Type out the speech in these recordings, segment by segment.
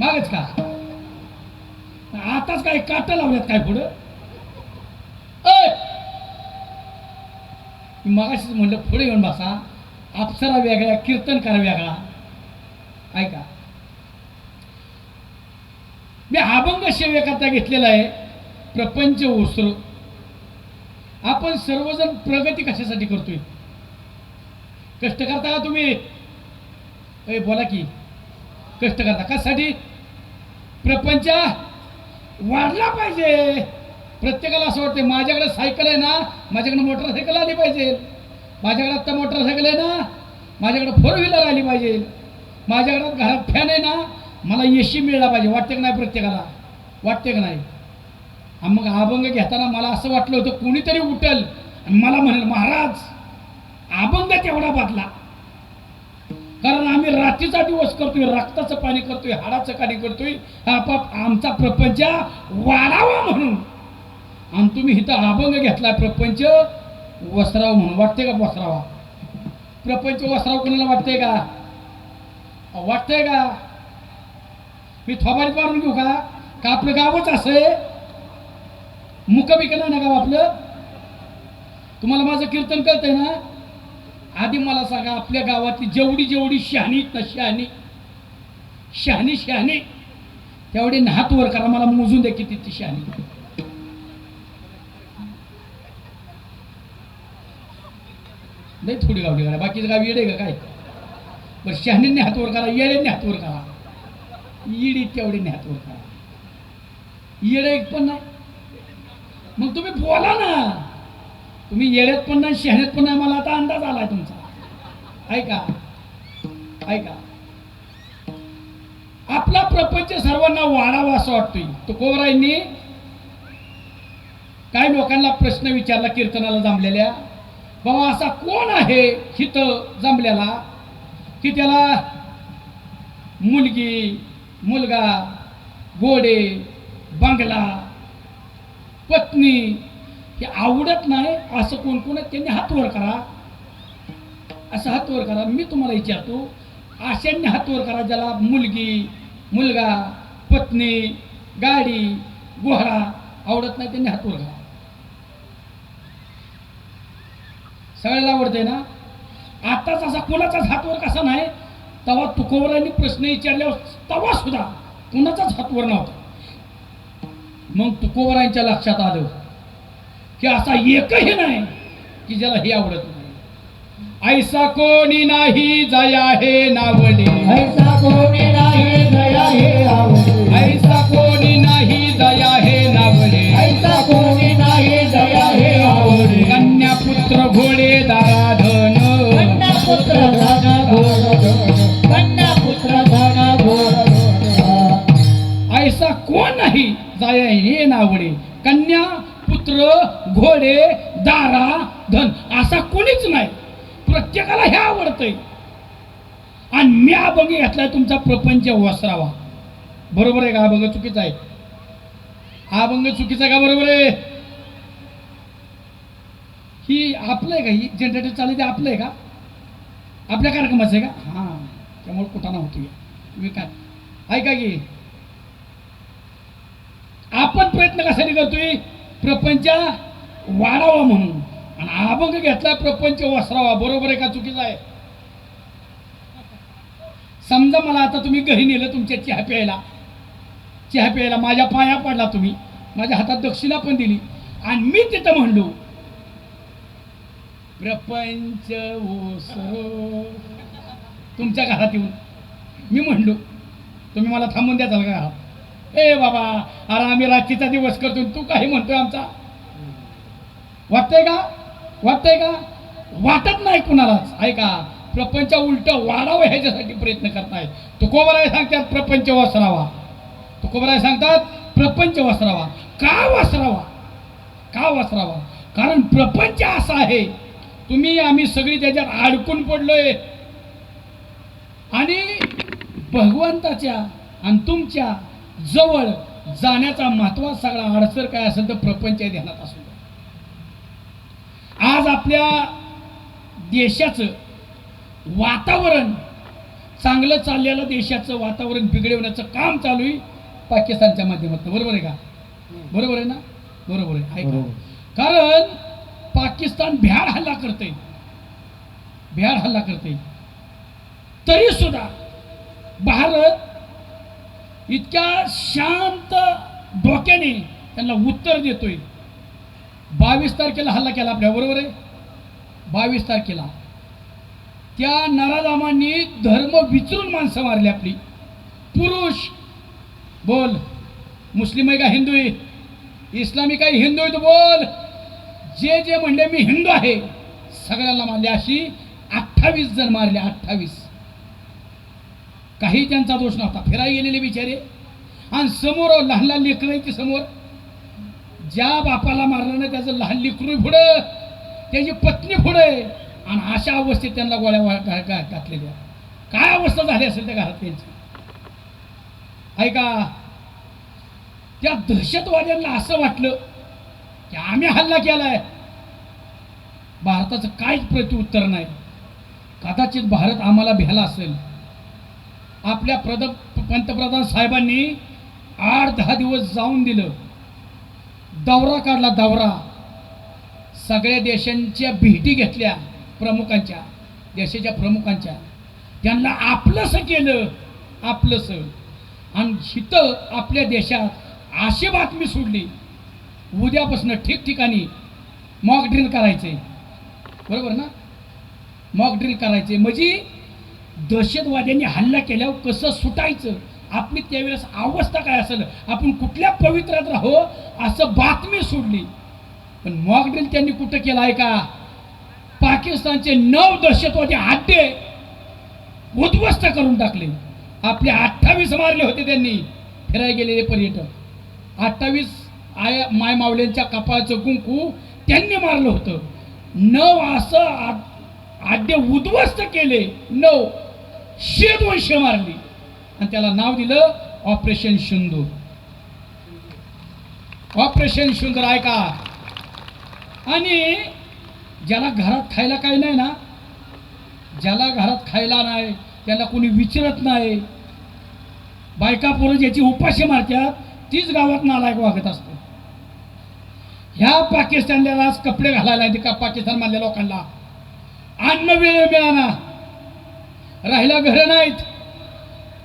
मागच का? आताच काय काट लावल्यात काय पुढं? अय मगाशीच म्हणलं पुढे येऊन बसा. अप्सरा वेगळ्या कीर्तनकार वेगळा. ऐका मी अभंग सेवेकरता घेतलेला आहे. प्रपंच ओसर. आपण सर्वजण प्रगती कशासाठी करतोय? कष्ट करता का तुम्ही? बोला की. कष्ट करता कशासाठी प्रपंच वाढला पाहिजे. प्रत्येकाला असं वाटतं माझ्याकडे सायकल आहे ना माझ्याकडे मोटरसायकल आली पाहिजे. माझ्याकडे आत्ता मोटरसायकल आहे ना माझ्याकडे फोर व्हीलर आली पाहिजे. माझ्याकडे घरात फॅन आहे ना मला एशी मिळला पाहिजे. वाटते का नाही प्रत्येकाला? वाटते का नाही? मग अभंग घेताना मला असं वाटलं होतं कोणीतरी उठल आणि मला म्हणेल महाराज अभंग तेवढा बदला. कारण आम्ही रात्रीचा दिवस करतोय रक्ताचं पाणी करतोय हाडाचं पाणी करतोय. आपाप आमचा प्रपंच वाढावा म्हणून. आणि तुम्ही इथं अभंग घेतला प्रपंच वसराव म्हणून. वाटते का वसरावा प्रपंच वसराव कोणाला वाटतंय का? वाटतंय का? मी थोबाडीत मारून घेऊ का? का आपलं गावच असं आहे? मुक ना गाव आपलं? तुम्हाला माझं कीर्तन कळतंय ना? आधी मला सांगा आपल्या गावातली जेवढी जेवढी शहाणी आहेत ना शहाणी शहाणी शहाणी तेवढे हात वर करा मला मोजून द्या किती ती शहाणी. नाही थोडी गावली करा बाकीचं गाव येडे का काय? बरं शहाणींनी हात वर करा येड्यांनी हात वर करा. येडी तेवढीने हात वर करा. येडे एक पण नाही. मग तुम्ही बोला ना. तुम्ही येड्यात पण नाही शहरात पण नाही मला आता अंदाज आलाय तुमचा. ऐका ऐका. आपला प्रपंच सर्वांना वाढावा असं वाटतोय. तुकोबरायांनी काही लोकांना प्रश्न विचारला कीर्तनाला जमलेल्या. बाबा असा कोण आहे हित जमलेला? की त्याला मुलगी मुलगा घोडे बंगला पत्नी हे आवडत नाही असं कोण कोण आहे त्यांनी हात वर करा. असं हात वर करा मी तुम्हाला विचारतो अशांनी हात वर करा ज्याला मुलगी मुलगा पत्नी गाडी घोडा आवडत नाही त्यांनी हात वर करा. सगळ्याला आवडते ना? आताच असा कोणाचाच हातवर कसा नाही तेव्हा तुकोबरांनी प्रश्न विचारल्यावर तेव्हा सुद्धा कोणाचाच हातवर नव्हता. मग तुकोबरांच्या लक्षात आलं. की असा एकही नाही की ज्याला हे आवडत नाही. ऐसा कोणी नाही जया हे नावले. ऐसा कोणी नाही आणि मी अभंग घेतलाय तुमचा प्रपंच वसरावा. बरोबर आहे का? अभंग चुकीचा आहे. हा अभंग चुकीचा का? बरोबर आहे. ही आपलं आहे का? ही जनरेटर चालू ते आपलं आहे का? आपल्या कार्यक्रमाचं आहे का? हां. त्यामुळे कुठाना होतो तुम्ही काय? ऐका की. आपण प्रयत्न कशासाठी करतोय? प्रपंच वाढावा म्हणून. आणि अभंग घेतला प्रपंच वसरावा. बरोबर आहे का? चुकीचा आहे. समजा मला आता तुम्ही घरी नेलं तुमच्या चहा प्यायला. चहा प्यायला माझ्या पाया पडला तुम्ही. माझ्या हातात दक्षिणा पण दिली. आणि मी तिथं म्हणलो प्रपंच ओसरो तुमच्या घरात येऊन. मी म्हणलो तुम्ही मला थांबून द्याचाल का घरात ए बाबा अरे आम्ही रात्रीचा दिवस करतो तू काही म्हणतोय आमचा? वाटतंय का? वाटतंय का? वाटत नाही कुणालाच. ऐका प्रपंच उलट वाढावं ह्याच्यासाठी प्रयत्न करताय तुकोबराय सांगतात प्रपंच वसरावा. तुकोबराय सांगतात प्रपंच वसरावा. का वसरावा? का वसरावा? कारण प्रपंच असा आहे. तुम्ही आम्ही सगळी त्याच्यात अडकून पडलोय. आणि भगवंताच्या आणि तुमच्या जवळ जाण्याचा महत्त्वाचा सगळा अडसर काय असेल तर प्रपंच ध्यानात असू आज आपल्या देशाचं वातावरण. चांगलं चाललेलं देशाचं वातावरण बिघडवण्याचं काम चालू आहे पाकिस्तानच्या माध्यमातून. बरोबर आहे का? बरोबर आहे ना? बरोबर आहे. ऐका. कारण पाकिस्तान भ्याड हल्ला करते भ्याड हल्ला करते तरी सुद्धा भारत इतक्या शांत डोक्याने त्यांना उत्तर देतोय. बावीस तारखेला हल्ला केला आपल्या. बरोबर आहे? बावीस तारखेला. त्या नराधामांनी धर्म विचरून माणसं मारली आपली. पुरुष बोल. मुस्लिम आहे का हिंदू आहे? इस्लामिक आहे हिंदू आहे तू बोल. जे जे म्हणले मी हिंदू आहे. सगळ्यांना मारले अशी अठ्ठावीस जण मारले अठ्ठावीस. काही त्यांचा दोष नव्हता. फिरायला गेलेले बिचारे. आणि समोर लहान लहान लेकरं आहेत की समोर. ज्या बापाला मारलं ना त्याचं लहान लेकरू पुढं त्याची पत्नी पुढे. आणि अशा अवस्थेत त्यांना गोळ्या वा- घातलेल्या. काय अवस्था झाली असेल त्या घरात त्यांची? ऐका त्या दहशतवाद्यांना असं वाटलं की आम्ही हल्ला केलाय. भारताचं काहीच प्रत्युत्तर नाही. कदाचित भारत आम्हाला भ्याला असेल. आपल्या प्रद पंतप्रधान साहेबांनी आठ दहा दिवस जाऊन दिलं. दौरा काढला दौरा. सगळ्या देशांच्या भेटी घेतल्या. प्रमुखांच्या देशाच्या प्रमुखांच्या त्यांना आपलंसं केलं आपलंसं. आणि हिथं आपल्या देशात अशी बातमी सोडली उद्यापासून ठिकठिकाणी मॉक ड्रिल करायचे. बरोबर ना? मॉक ड्रिल करायचे. म्हणजे दहशतवाद्यांनी हल्ला केल्यावर कसं सुटायचं? आपली त्यावेळेस अवस्था काय असेल? आपण कुठल्या पवित्रात राहो असं बातमी सोडली पण मॉक ड्रिल त्यांनी कुठं केलं आहे का? पाकिस्तानचे नऊ दहशतवादी अड्डे उद्ध्वस्त करून टाकले. आपले अठ्ठावीस मारले होते त्यांनी. फिरायला गेलेले पर्यटक. अठ्ठावीस आय माय मावल्यांच्या कपाळाचं कुंकू त्यांनी मारलं होतं. नऊ असं आद्य उद्ध्वस्त केले. नऊ. शे दोनशे मारली. आणि त्याला नाव दिलं ऑपरेशन शुंदूर ऑपरेशन सुंदर ऐका. आणि ज्याला घरात खायला काही नाही ना ज्याला घरात खायला नाही त्याला कोणी विचारत नाही. बायका पोरं ज्याची उपाशी मारतात तीच गावात नालायक वागत असते. ह्या पाकिस्तानला आज कपडे घालायला येते का पाकिस्तान मधल्या लोकांना? अन्न वेळ मिळाना राहिला घरं नाहीत.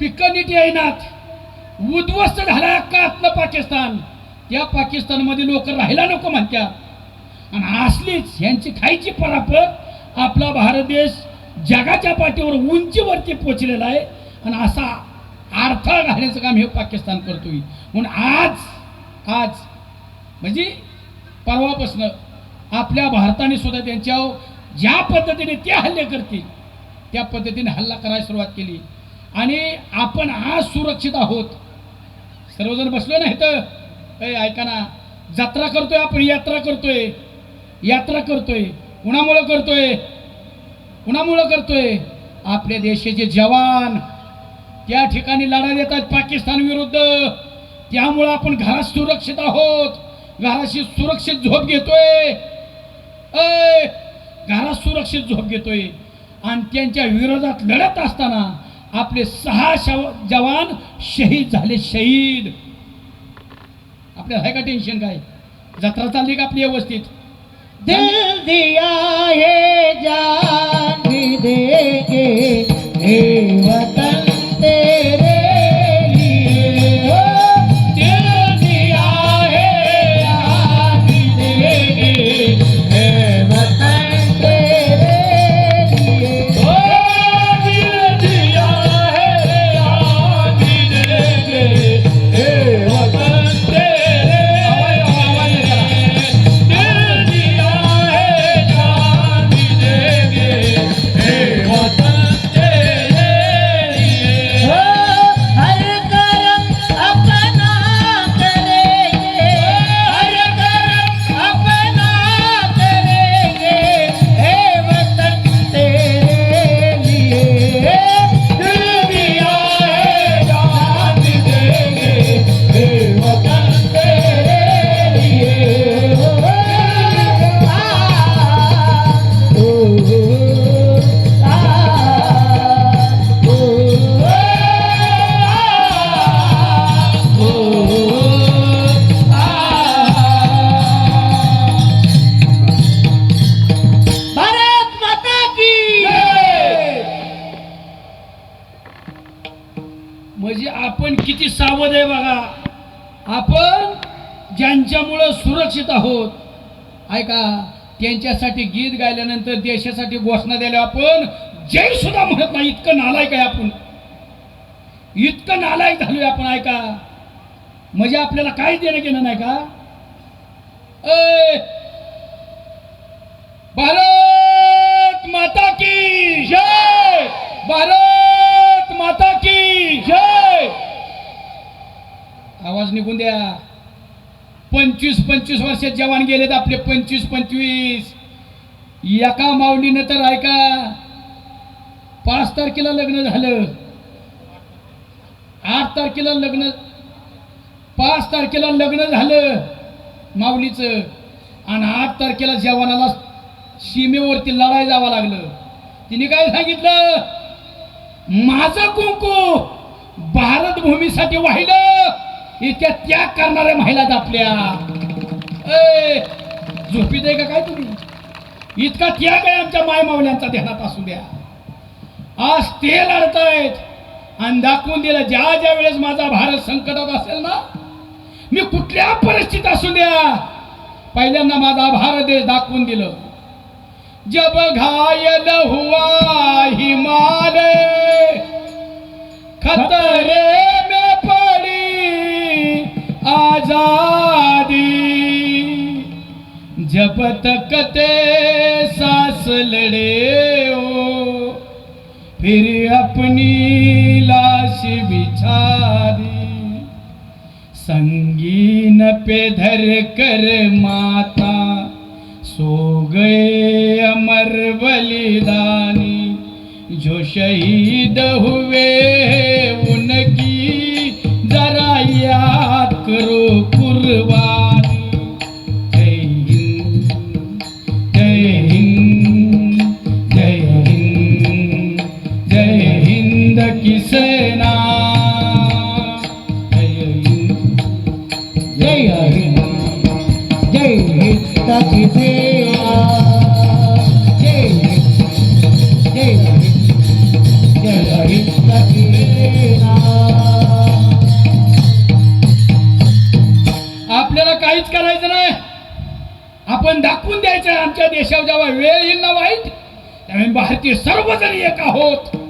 पिकं नीट येईनात. उद्ध्वस्त झाला का आपलं पाकिस्तान? त्या पाकिस्तानमध्ये लोक राहायला नको म्हणतात. आणि असलीच यांची खायची परापत आपला भारत देश जगाच्या पाठीवर उंचीवरती पोचलेला आहे. आणि असा अडथळा घालण्याचं काम हे पाकिस्तान करतोय. म्हणून आज आज म्हणजे परवापासनं आपल्या भारताने सुद्धा त्यांच्यावर ज्या पद्धतीने ते हल्ले करतील त्या पद्धतीने हल्ला करायला सुरुवात केली. आणि आपण आज सुरक्षित आहोत. सर्वजण बसलो ना इथं? ए ऐका ना. जत्रा करतोय आपण यात्रा करतोय. यात्रा करतोय कुणामुळं करतोय कुणामुळं करतोय. आपल्या देशाचे जवान त्या ठिकाणी लढा देतात पाकिस्तान विरुद्ध. त्यामुळं आपण घरात सुरक्षित आहोत. घराशी सुरक्षित झोप घेतोय. अय घरात सुरक्षित झोप घेतोय. आणि त्यांच्या विरोधात लढत असताना आपले सहा शव जवान शहीद झाले शहीद. आपल्याला आहे का टेन्शन काय? जत्रा चालली का आपली व्यवस्थित? दिल दिया है जान भी देंगे हे वतन। आपण ज्यांच्यामुळं सुरक्षित आहोत. ऐका त्यांच्यासाठी गीत गायल्यानंतर देशासाठी घोषणा द्यायला आपण. जय सुद्धा म्हणत नाही इतकं नालायक आहे आपण. इतकं नालायक झालोय आपण ऐका. म्हणजे आपल्याला काय देणं घेणं नाही का? भारत माता की जय! भारत निघून द्या. पंचवीस पंचवीस वर्षात जवान गेलेत आपले पंचवीस पंचवीस. एका माऊलीनं तर ऐका पाच तारखेला लग्न झालं. आठ तारखेला लग्न पाच तारखेला लग्न झालं माऊलीचं. आणि आठ तारखेला जवानाला सीमेवरती लढाई जावं लागलं. तिने काय सांगितलं? माझं कुंकू भारत भूमीसाठी वाहिलं. इतक्या त्याग करणाऱ्या महिला आपल्या. ए, झोपी आहे का काय तुम्ही? इतका त्याग आहे आमच्या माय मावल्यांचा ध्यानात असू द्या. आज ते लढतायत आणि दाखवून दिलं ज्या ज्या वेळेस माझा भारत संकटात असेल ना मी कुठल्या परिस्थितीत असू द्या. पहिल्यांदा माझा भारत देश दाखवून दिलं. जब घायल हुआ हिमालय खतरे आजादी जब तक ते सांस लड़े हो फिर अपनी लाश बिछारी संगीन पे धर कर माता सो गए अमर बलिदानी। जो शहीद हुए हिंद की सेना जय हिंद जय हिंद की सेना जय हिंद जय हिंद जय हिंद की सेना आपल्याला काहीच करायचं नाही आपण दाखवून द्यायचं आमच्या देशावर जेव्हा वेळ येईल ना वाईट त्यामुळे भारतीय सर्वजण एक आहोत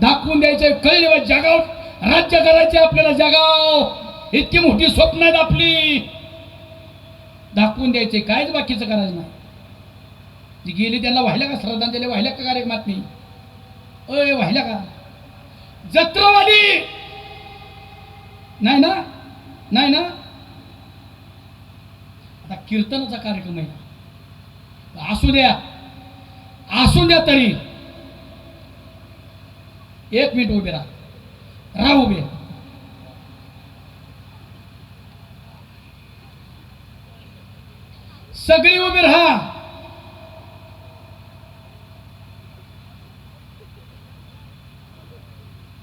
दाखवून द्यायचंय कळले जगाव. राज्य करायचे आपल्याला जगाव. इतकी मोठी स्वप्न आहेत आपली. दाखवून द्यायचे. कायच बाकीचं करायचं नाही. जी गेली त्यांना व्हायला का? श्रद्धांजली व्हायला का कार्यक्रमात नाही? अय वाहिल्या का? जत्रावाली! नाही ना? नाही ना? आता कीर्तनाचा कार्यक्रम आहे. असू द्या. असू द्या तरी. एक मिनिट उभे राहा. राहा उभे. सगळी उभी राहा.